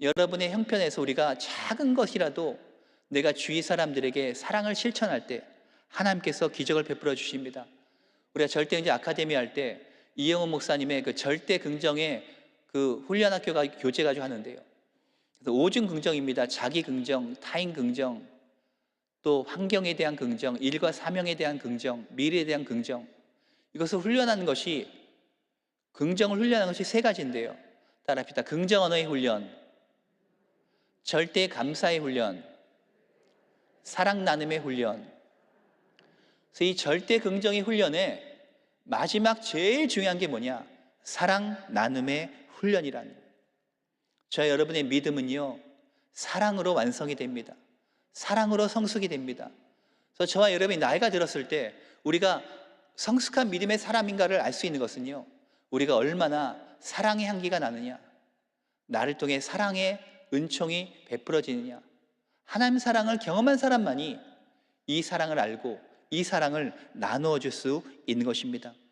여러분의 형편에서 우리가 작은 것이라도 내가 주위 사람들에게 사랑을 실천할 때 하나님께서 기적을 베풀어 주십니다. 우리가 절대응제 아카데미 할 때 이영훈 목사님의 그 절대 긍정의 그 훈련 학교가 교재 가지고 하는데요. 그래서 오중 긍정입니다. 자기 긍정, 타인 긍정, 또 환경에 대한 긍정, 일과 사명에 대한 긍정, 미래에 대한 긍정. 이것을 훈련하는 것이 긍정을 훈련하는 것이 세 가지인데요. 따라 합시다. 긍정 언어의 훈련, 절대 감사의 훈련, 사랑 나눔의 훈련. 그래서 이 절대 긍정의 훈련에 마지막 제일 중요한 게 뭐냐? 사랑 나눔의 훈련이라는. 저 여러분의 믿음은요, 사랑으로 완성이 됩니다. 사랑으로 성숙이 됩니다. 그래서 저와 여러분이 나이가 들었을 때 우리가 성숙한 믿음의 사람인가를 알 수 있는 것은요, 우리가 얼마나 사랑의 향기가 나느냐, 나를 통해 사랑의 은총이 베풀어지느냐, 하나님 사랑을 경험한 사람만이 이 사랑을 알고 이 사랑을 나누어 줄 수 있는 것입니다.